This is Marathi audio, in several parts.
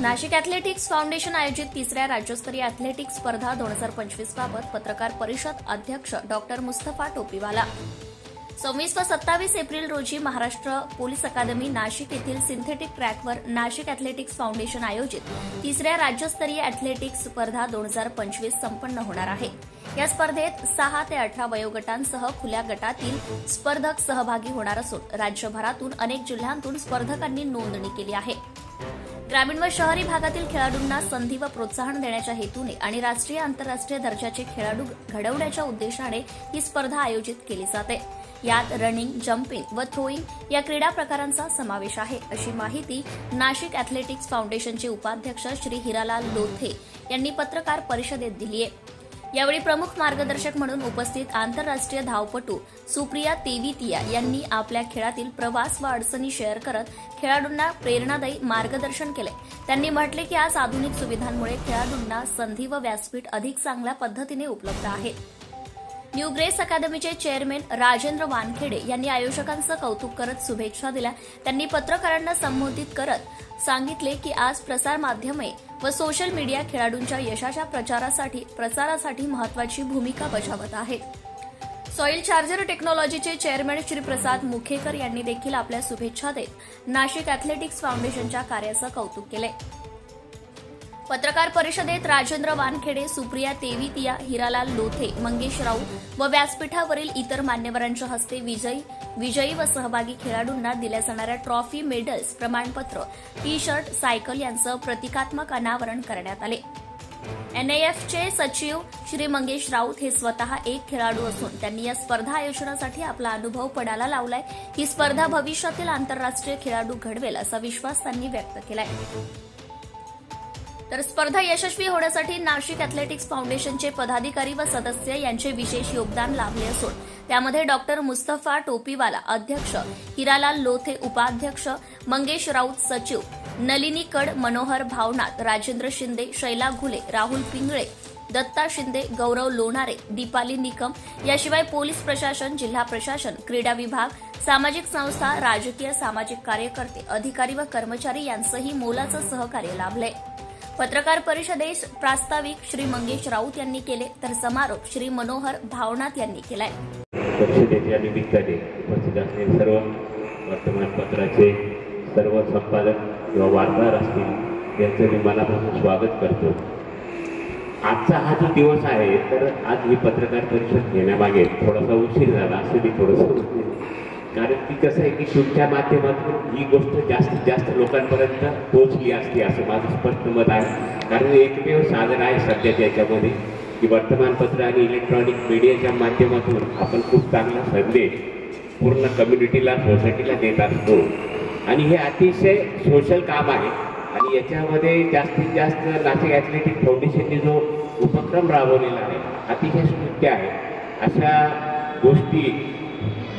नाशिक ॲथलेटिक्स फाउंडेशन आयोजित तिसऱ्या राज्यस्तरीय ॲथलेटिक्स स्पर्धा दोन हजार पंचवीस बाबत पत्रकार परिषद अध्यक्ष डॉक्टर मुस्तफा टोपीवाला. सव्वीस व सत्तावीस एप्रिल रोजी महाराष्ट्र पोलीस अकादमी नाशिक येथील सिंथेटिक ट्रॅकवर नाशिक ॲथलेटिक्स फाउंडेशन आयोजित तिसऱ्या राज्यस्तरीय ॲथलेटिक्स स्पर्धा दोन हजार पंचवीस संपन्न होणार आहे. या स्पर्धेत सहा ते अठरा वयोगटांसह खुल्या गटातील स्पर्धक सहभागी होणार असून राज्यभरातून अनेक जिल्ह्यांतून स्पर्धकांनी नोंदणी केली आहे. ग्रामीण व शहरी भागातील खेळाडूंना संधी व प्रोत्साहन देण्याच्या हेतूने आणि राष्ट्रीय आंतरराष्ट्रीय दर्जाचे खेळाडू घडवण्याच्या उद्देशाने ही स्पर्धा आयोजित केली जाते. यात रनिंग जम्पिंग व थ्रोईंग या क्रीडा प्रकारांचा समावेश आहे. अशी माहिती नाशिक ॲथलेटिक्स फाउंडेशनचे उपाध्यक्ष श्री हिरालाल लोथे यांनी पत्रकार परिषदेत दिली आहे यावेळी प्रमुख मार्गदर्शक म्हणून उपस्थित आंतरराष्ट्रीय धावपटू सुप्रिया तेवितिया यांनी आपल्या खेळातील प्रवास व अडचणी शेअर करत खेळाडूंना प्रेरणादायी मार्गदर्शन केले. त्यांनी म्हटले की आज आधुनिक सुविधांमुळे खेळाडूंना संधी व व्यासपीठ अधिक चांगल्या पद्धतीने उपलब्ध आहे. न्यू ग्रेस अकादमीचे चेअरमॅन राजेंद्र वानखेडे यांनी आयोजकांचं कौतुक करत शुभेच्छा दिल्या. त्यांनी पत्रकारांना संबोधित करत सांगितले की आज प्रसार माध्यमे व सोशल मीडिया खेळाडूंच्या यशाच्या प्रचारासाठी प्रचारासाठी महत्वाची भूमिका बजावत आहेत. सॉइल चार्जर टेक्नॉलॉजीचे चेअरमॅन श्री प्रसाद मुखेकर यांनी देखील आपल्या शुभेच्छा देत नाशिक ॲथलेटिक्स फाउंडेशनच्या कार्याचं कौतुक केले पत्रकार परिषदेत राजेंद्र वानखेडे सुप्रिया तेवितिया हिरालाल लोथे मंगेश राऊत व व्यासपीठावरील इतर मान्यवरांच्या हस्ते विजयी विजयी व सहभागी खेळाडूंना दिल्या जाणाऱ्या ट्रॉफी मेडल्स प्रमाणपत्र टी शर्ट सायकल यांचं प्रतिकात्मक अनावरण करण्यात आले. एनएएफचे सचिव श्री मंगेश राऊत हे स्वतः एक खेळाडू असून त्यांनी या स्पर्धा आयोजनासाठी आपला अनुभव पणाला लावलाय. ही स्पर्धा भविष्यातील आंतरराष्ट्रीय खेळाडू घडवेल असा विश्वास त्यांनी व्यक्त केलाय. तर स्पर्धा यशस्वी होण्यासाठी नाशिक ॲथलेटिक्स फाउंडेशनचे पदाधिकारी व सदस्य यांचे विशेष योगदान लाभले असून त्यामध्ये डॉक्टर मुस्तफा टोपीवाला अध्यक्ष हिरालाल लोथे उपाध्यक्ष मंगेश राऊत सचिव नलिनी कड मनोहर भावनाथ राजेंद्र शिंदे शैला घुले राहुल पिंगळे दत्ता शिंदे गौरव लोणारे दीपाली निकम याशिवाय पोलीस प्रशासन जिल्हा प्रशासन क्रीडा विभाग सामाजिक संस्था राजकीय सामाजिक कार्यकर्ते अधिकारी व कर्मचारी यांचंही मोलाचं सहकार्य लाभलंय. पत्रकार परिषदेस प्रास्ताविक श्री मंगेश राऊत यांनी केले तर समारोप श्री मनोहर भावनाथ यांनी केलाय. परिषदेच्या निमित्ताने उपस्थित असलेले सर्व वर्तमानपत्राचे सर्व संपादक किंवा वार्ताहर असतील यांचं मी मनापासून स्वागत करतो. आजचा हा जो दिवस आहे तर आज ही पत्रकार परिषद घेण्यामागे थोडासा उशीर झाला असं मी थोडंसं कारण की कसं आहे की शिवच्या माध्यमातून ही गोष्ट जास्तीत जास्त लोकांपर्यंत पोहोचली असती असं माझं स्पष्ट मत आहे. कारण एकमेव साधन आहे सध्याच्या याच्यामध्ये की वर्तमानपत्र आणि इलेक्ट्रॉनिक मीडियाच्या माध्यमातून आपण खूप चांगला संदेश पूर्ण कम्युनिटीला सोसायटीला देत असतो. आणि हे अतिशय सोशल काम आहे. आणि याच्यामध्ये जास्तीत जास्त नाशिक ॲथलेटिक फाउंडेशनने जो उपक्रम राबवलेला आहे अतिशय स्तुत्य आहे. अशा गोष्टी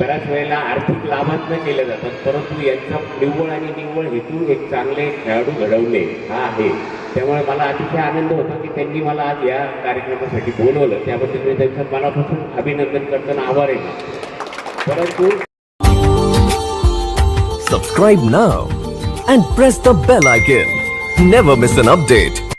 बऱ्याच वेळेला आर्थिक लाभांना न केल्या जातात परंतु यांचा निव्वळ आणि निव्वळ हेतू एक चांगले खेळाडू घडवणे हा आहे. त्यामुळे मला अतिशय आनंद होता की त्यांनी मला आज या कार्यक्रमासाठी बोलवलं. त्याबद्दल मी त्यांचं मनापासून अभिनंदन करताना आभार आहे. परंतु subscribe now and press the bell icon never miss an update